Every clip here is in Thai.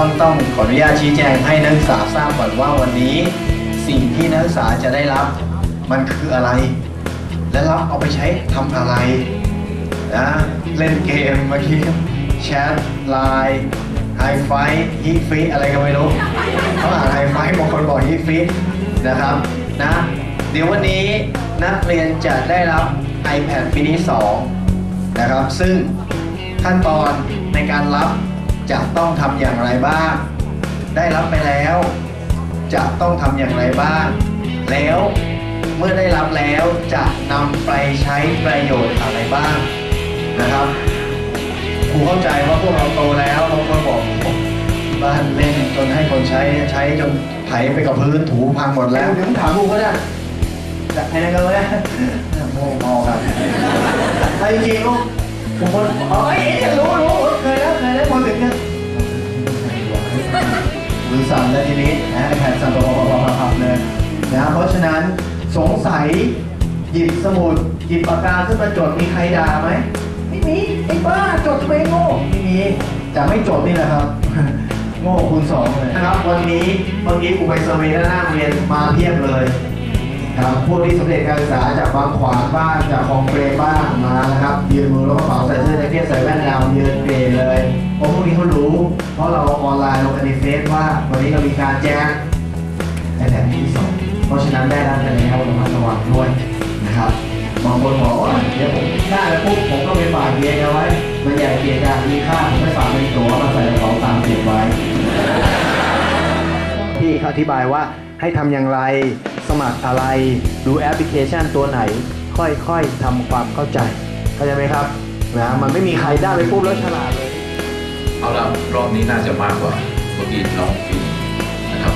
ต้องต้องขออนุญาตชี้แจงให้นักศึกษาทราบก่อนว่าวันนี้ สิ่งที่นักศึกษาจะได้รับมันคืออะไร และรับเอาไปใช้ทำอะไรนะเล่นเกมเมื่อกี้แชทไลน์ไฮไฟฮิตฟิอะไรก็ไม่รู้เขาอ่านไฮไฟบางคนบอกฮิตฟินะครับนะเดี๋ยววันนี้นักเรียนจะได้รับ iPad mini 2 นะครับ ซึ่งขั้นตอนในการรับ จะต้องทำอย่างไรบ้าง ได้รับไปแล้ว จะต้องทำอย่างไรบ้าง แล้วเมื่อได้รับแล้วจะนำไปใช้ประโยชน์อะไรบ้างนะครับครูเข้าใจว่าพวกเราโตแล้วบางคนบอกที่บ้านเล่นจนให้คนใช้ใช้จนไถไปกับพื้นถูพังหมดแล้วเดี๋ยวถามครูก็ได้แต่ไอ้นั่นก็เลยโง่มอกันไอ้จริงลูกผมคนอ๋อไอ้เอ๊ะรู้รู้ มือสั่นเลยทีนี้นะไอแพดสั่นตัวพับเลยนะเพราะฉะนั้นสงสัยหยิบสมุดหยิบปากกาขึ้นมาจดมีใครด่าไหมไม่มีไอ้บ้าจดทำไมโง่ไม่มีจะไม่จดนี่แหละครับโง่คูณสองเลยนะครับ วันนี้เมื่อกี้กูไปสวีแล้วหน้าเรียนมาเพียบเลย ครับพวกที่สำเร็จการศึกษาจากบางขวางบ้างจากคลองเปรมบ้างมานะครับยืนมือแล้วกระเป๋าใส่เสื้อแจ็คเก็ตใส่แว่นดำยืนเปรเลยเพราะพวกนี้เขารู้ เพราะเราออนไลน์ลงในเฟซว่าวันนี้เรามีการแจ้งไอแพดที่สองเพราะฉะนั้นได้รับกันแล้วระมัดระวังด้วยนะครับบางคนบอกว่าเดี๋ยวผมได้แล้วปุ๊บผมก็ไปฝากเกียร์เอาไว้มันใหญ่เกียร์กางมีค่าผมไปฝากเป็นตัวมาใส่กระเป๋าตามเก็บไว้พี่เขาอธิบายว่าให้ทำอย่างไร มัครอะไร ดูแอปพลิเคชันตัวไหน ค่อยๆทำความเข้าใจ เข้าใจไหมครับนะมันไม่มีใครได้ไปปุ๊บแล้วฉลาดเลย เอาละรอบนี้น่าจะมากกว่าเมื่อกี้น้องฟินนะครับ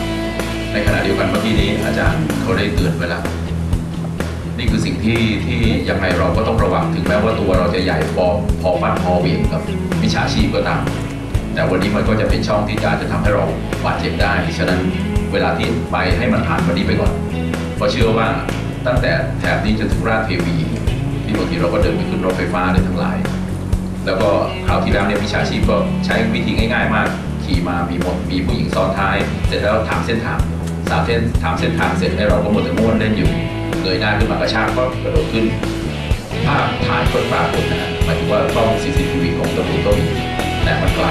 ในขณะเดียวกันเมื่อกี้นี้อาจารย์เขาได้เตือนไว้แล้วนี่คือสิ่งที่ที่ยังไงเราก็ต้องระวังถึงแม้ว่าตัวเราจะใหญ่พอพอฟัดพอเวียงกับมิจฉาชีพก็ตาม แต่วันนี้มันก็จะเป็นช่องที่อาจจะทำให้เราบาดเจ็บได้ฉะนั้น เวลาที่ไปให้มันผ่านวันนี้ไปก่อน เพราะเชื่อว่าตั้งแต่แถบนี้จนถึงราชเทวี ที่บางทีเราก็เดินไปขึ้นรถไฟฟ้าได้ทั้งหลาย แล้วก็คราวที่แล้วเนี่ยมิจฉาชีพก็ใช้วิธีง่าย ๆ มาก ขี่มามีหมดมีผู้หญิงซ้อนท้าย เสร็จแล้วถามเส้นทางสามเส้นถามเส้นทางเสร็จให้เราก็หมดแต่ม้วนเล่นอยู่เงยหน้าขึ้นมากระชากก็กระโดดขึ้นภาพถ่ายก็ปรากฏนะฮะหมายถึงว่ากล้อง CCTV ของตำรวจก็มีแต่มันไกล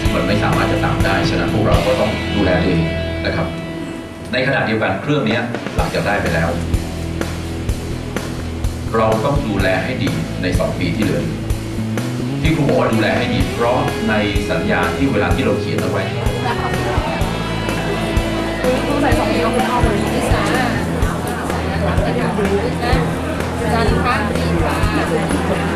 ซึ่งมันไม่สามารถจะตามได้ ฉะนั้นพวกเราก็ต้องดูแลตัวเอง นะครับ ในขณะเดียวกันเครื่องนี้หลังจากได้ไปแล้ว เราต้องดูแลให้ดีใน 2 ปีที่เหลือ ที่ครูบอกว่าดูแลให้ดีเพราะในสัญญาที่เวลาที่เราเขียนเอาไว้ใส่สองนิ้วคุณเอาเลยที่สาจันทร์ดีค่ะเ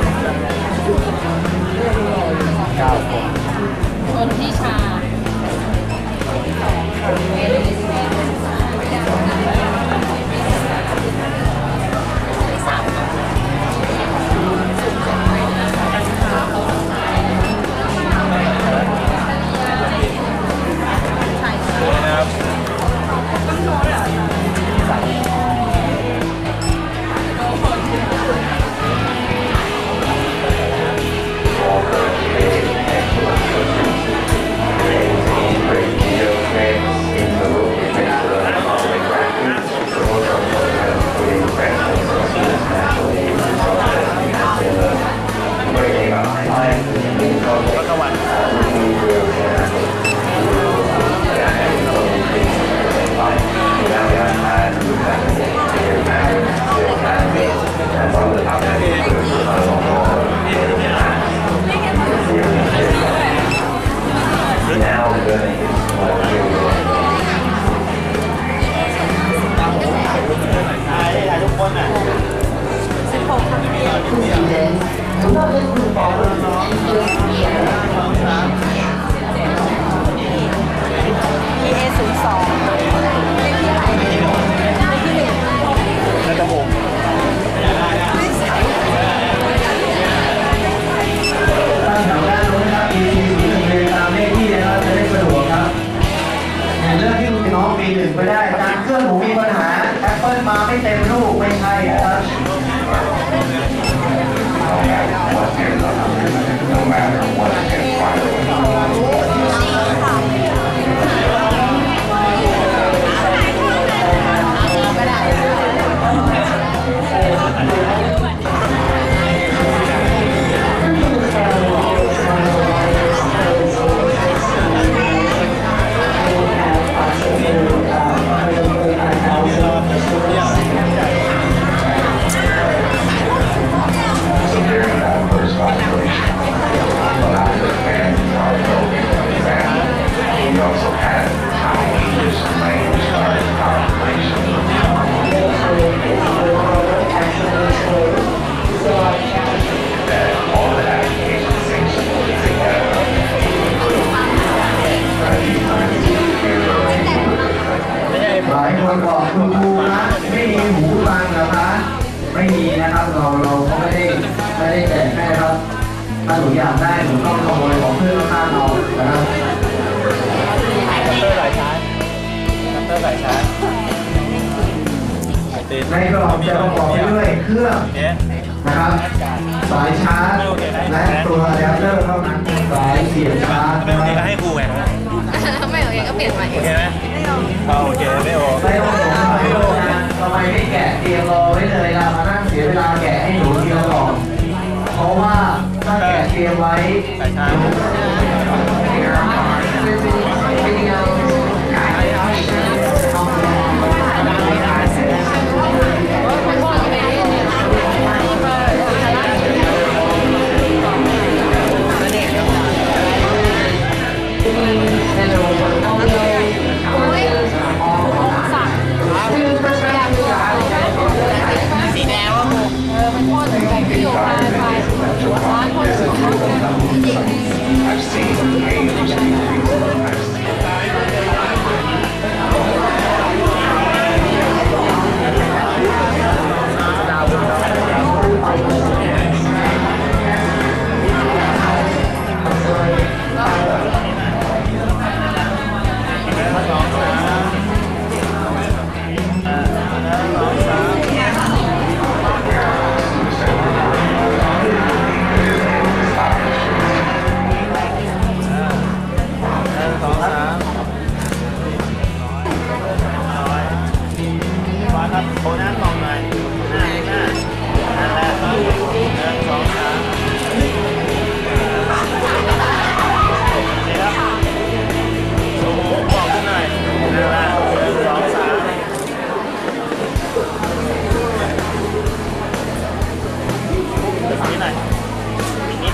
มาไม่เต็มลูกไม่ใช่นะครับาหนูอยากได้หนูต้องขโมยของเพื่อนข้างๆเรานะครับคัตเตอร์สายชาร์จคัตเตอร์สายชาร์จติดในกล่องจะประกอบไปด้วยเครื่องเนี่ยนะครับ สายชาร์จ และตัวอะแดปเตอร์เท่านั้นสายเสียบชาร์จไม่นะโอเคคก็รับให้ครูไงไม่โอเคก็เปลี่ยนใหม่โอเคไหมเอาโอเคไม่โอไม่ต้องสงสัยเลยนะทำไมไม่แกะเตรียมรอไว้เลย รียมไว้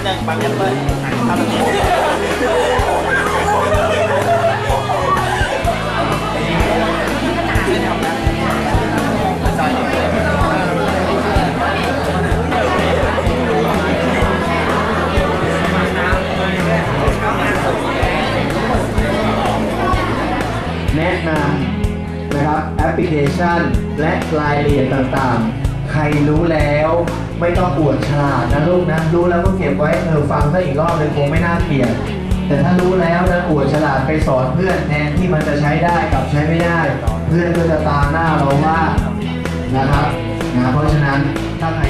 ดนึงบังแอปเปิ้ลทำแบบนี้แนะนำนะครับแอปพลิเคชัน และรายละเอียดต่างๆ ใครรู้แล้ว ไม่ต้องอวดฉลาดนะลูกนะ รู้แล้วก็เก็บไว้เออฟังซะอีกรอบเลยคงไม่น่าเกลียดแต่ถ้ารู้แล้วนะอวดฉลาดไปสอนเพื่อนแทนที่มันจะใช้ได้กับใช้ไม่ได้ เพื่อนก็จะตามหน้าเราว่านะครับนะเพราะฉะนั้นถ้าใคร